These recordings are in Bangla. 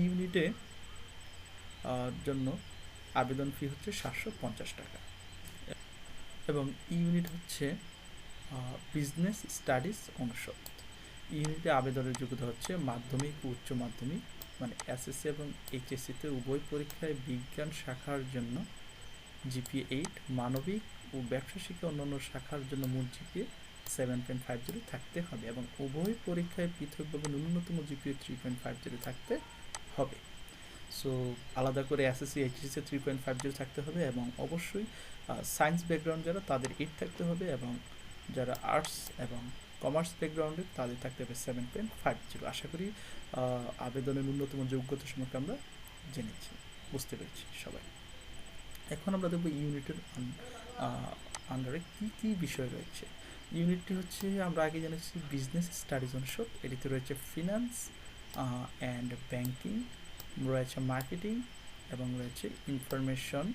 ইউনিটে জন্য আবেদন ফি হচ্ছে সাতশো পঞ্চাশ টাকা। এবং ইউনিট হচ্ছে বিজনেস স্টাডিজ অনুষদ। ইউনিটে আবেদনের যোগ্যতা হচ্ছে মাধ্যমিক, উচ্চ মাধ্যমিক মানে এসএসসি এবং এইচএসসিতে উভয় পরীক্ষায় বিজ্ঞান শাখার জন্য জিপিএ এইট মানবিক ও ব্যবসা শিক্ষা অন্যান্য শাখার জন্য মূল GPA seven point five zero থাকতে হবে এবং উভয় পরীক্ষায় পৃথকভাবে ন্যূনতম GPA three point five zero থাকতে হবে। সো আলাদা করে SSC HSC three point five zero থাকতে হবে এবং অবশ্যই সায়েন্স ব্যাকগ্রাউন্ড যারা, তাদের এইট থাকতে হবে এবং যারা আর্টস এবং কমার্স ব্যাকগ্রাউন্ডে তাদের থাকতে হবে সেভেন পয়েন্ট ফাইভ জিরো আশা করি আবেদনের ন্যূনতম যোগ্যতা সম্পর্কে আমরা জেনেছি, বুঝতে পেরেছি সবাই। এখন আমরা দেখব ইউনিটের আন্ডারে কী কী বিষয় রয়েছে। ইউনিটটি হচ্ছে, আমরা আগে জেনেছি বিজনেস স্টাডিজ অনুষদ। এটিতে রয়েছে ফিনান্স অ্যান্ড ব্যাংকিং রয়েছে মার্কেটিং এবং রয়েছে information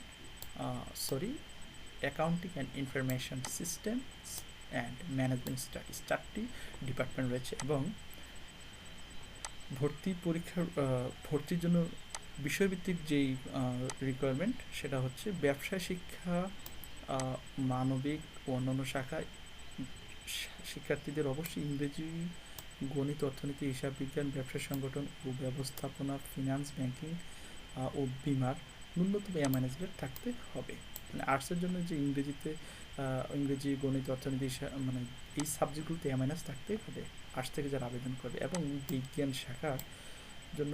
sorry accounting and information system and management studies চারটি ডিপার্টমেন্ট রয়েছে এবং ভর্তি পরীক্ষার ভর্তির জন্য বিষয়ভিত্তিক যেই রিকোয়ারমেন্ট সেটা হচ্ছে ব্যবসা শিক্ষা মানবিক ও অন্যান্য শাখায় শিক্ষার্থীদের অবশ্যই ইংরেজি, গণিত, অর্থনীতি, হিসাব বিজ্ঞান, ব্যবসা সংগঠন ও ব্যবস্থাপনা ফিনান্স ব্যাংকিং ও বিমার ন্যূনতম এমএনএস গ্রেড থাকতে হবে। মানে আর্টসের জন্য যে ইংরেজিতে ইংরেজি, গণিত, অর্থনীতি মানে এই সাবজেক্টগুলোতে এমএনএস থাকতে হবে আর্টস থেকে যারা আবেদন করবে এবং বিজ্ঞান শাখার জন্য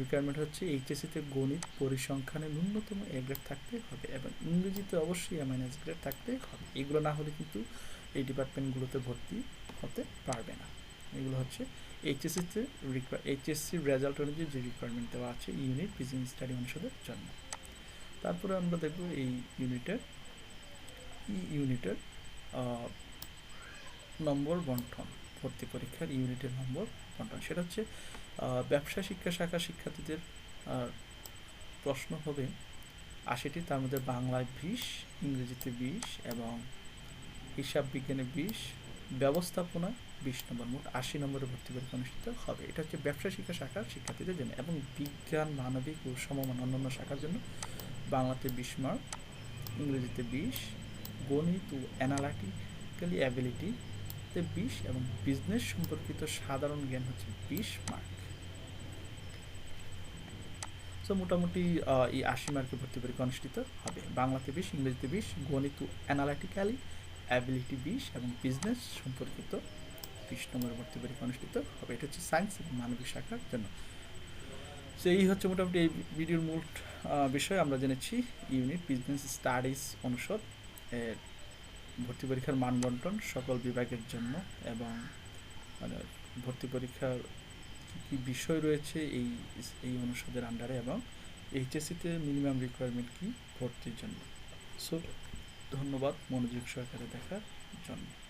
রিকোয়ারমেন্ট হচ্ছে এইচএসসিতে গণিত পরিসংখ্যানে ন্যূনতম এ গ্রেড থাকতে হবে এবং ইংরেজিতে অবশ্যই এমএনএস গ্রেড থাকতে হবে। এগুলো না হলে কিন্তু এই ডিপার্টমেন্টগুলোতে ভর্তি হতে পারবে না। এগুলো হচ্ছে এইচএসসিতে এইচএসসির রেজাল্ট অনুযায়ী যে রিকোয়ারমেন্ট দেওয়া আছে ইউনিট বিজনেস স্টাডি অনুষদের জন্য তারপরে আমরা দেখব এই ইউনিটের ই ইউনিটের নম্বর বন্টন ভর্তি পরীক্ষার ইউনিটের নম্বর বন্টন সেটা হচ্ছে ব্যবসা শিক্ষা শাখা শিক্ষার্থীদের প্রশ্ন হবে আশিটি, তার মধ্যে বাংলায় বিশ, ইংরেজিতে বিশ এবং হিসাব বিজ্ঞানে বিশ, ব্যবস্থাপনা বিশ নম্বর, মোট আশি নম্বরের ভর্তি পরীক্ষা অনুষ্ঠিত হবে। এটা হচ্ছে ব্যবসা শিক্ষা শাখার শিক্ষার্থীদের জন্য এবং বিজ্ঞান, মানবিক ও সমমান অন্যান্য শাখার জন্য। বাংলাতে বিশ মার্ক ইংরেজিতে বিশ, গণিত ও অ্যানালাইটিক্যালি অ্যাবিলিটিতে বিশ এবং বিজনেস সম্পর্কিত সাধারণ জ্ঞান হচ্ছে বিশ মার্ক সো মোটামুটি এই আশি মার্কের ভর্তি পরীক্ষা অনুষ্ঠিত হবে। বাংলাতে বিশ, ইংরেজিতে বিশ, গণিত অ্যানালাইটিক্যালি অ্যাবিলিটি বিশ এবং বিজনেস সম্পর্কিত বিশ নম্বর ভর্তি পরীক্ষা অনুষ্ঠিত হবে। এটা হচ্ছে সায়েন্স এবং মানবিক শাখার জন্য। সো এই হচ্ছে মোটামুটি এই ভিডিওর মূল বিষয়। আমরা জেনেছি ইউনিট বিজনেস স্টাডিজ অনুষদ, এর ভর্তি পরীক্ষার মানবন্টন সকল বিভাগের জন্য এবং মানে ভর্তি পরীক্ষার কী বিষয় রয়েছে এই এই অনুষদের আন্ডারে এবং এইচএসসিতে মিনিমাম রিকোয়ারমেন্ট কী ভর্তির জন্য। সো ধন্যবাদ মনোযোগ সহকারে দেখার জন্য।